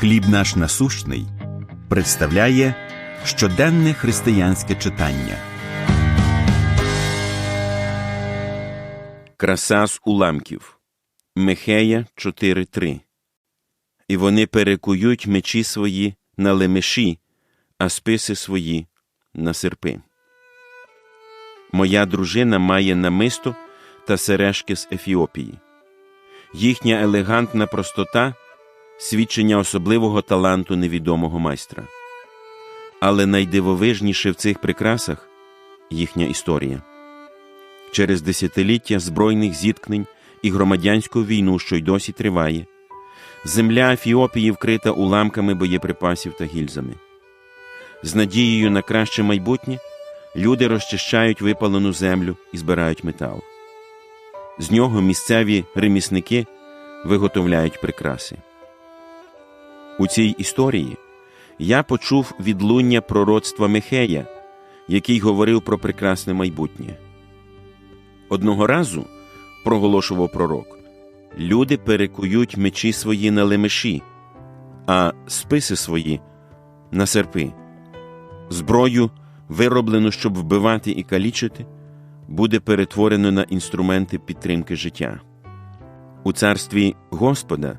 Хліб наш насущний представляє щоденне християнське читання. Краса з уламків. Михея 4.3. І вони перекують мечі свої на лемеші, а списи свої на серпи. Моя дружина має намисто та сережки з Ефіопії. Їхня елегантна простота свідчення особливого таланту невідомого майстра. Але найдивовижніше в цих прикрасах їхня історія. Через десятиліття збройних зіткнень і громадянську війну, що й досі триває, земля Ефіопії вкрита уламками боєприпасів та гільзами. З надією на краще майбутнє люди розчищають випалену землю і збирають метал. З нього місцеві ремісники виготовляють прикраси. У цій історії я почув відлуння пророцтва Михея, який говорив про прекрасне майбутнє. Одного разу, проголошував пророк, люди перекують мечі свої на лемеші, а списи свої на серпи. Зброю, вироблену, щоб вбивати і калічити, буде перетворено на інструменти підтримки життя. У царстві Господа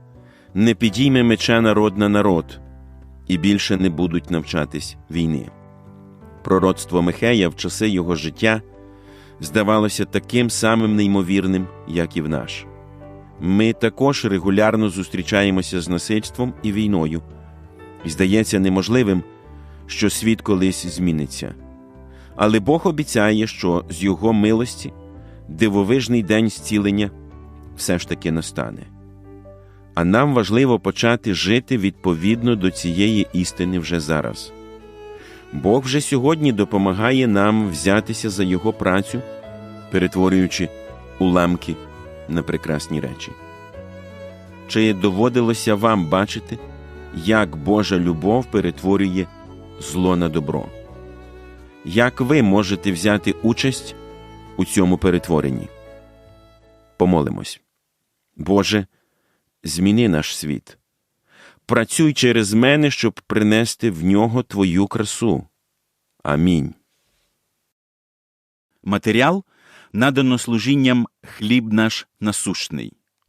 не підійме меча народ на народ, і більше не будуть навчатись війни. Пророцтво Михея в часи його життя здавалося таким самим неймовірним, як і в наш. Ми також регулярно зустрічаємося з насильством і війною, і здається неможливим, що світ колись зміниться. Але Бог обіцяє, що з Його милості дивовижний день зцілення все ж таки настане. А нам важливо почати жити відповідно до цієї істини вже зараз. Бог вже сьогодні допомагає нам взятися за Його працю, перетворюючи уламки на прекрасні речі. Чи доводилося вам бачити, як Божа любов перетворює зло на добро? Як ви можете взяти участь у цьому перетворенні? Помолимось. Боже, зміни наш світ. Працюй через мене, щоб принести в нього Твою красу. Амінь. Матеріал надано служінням хліб наш насущний.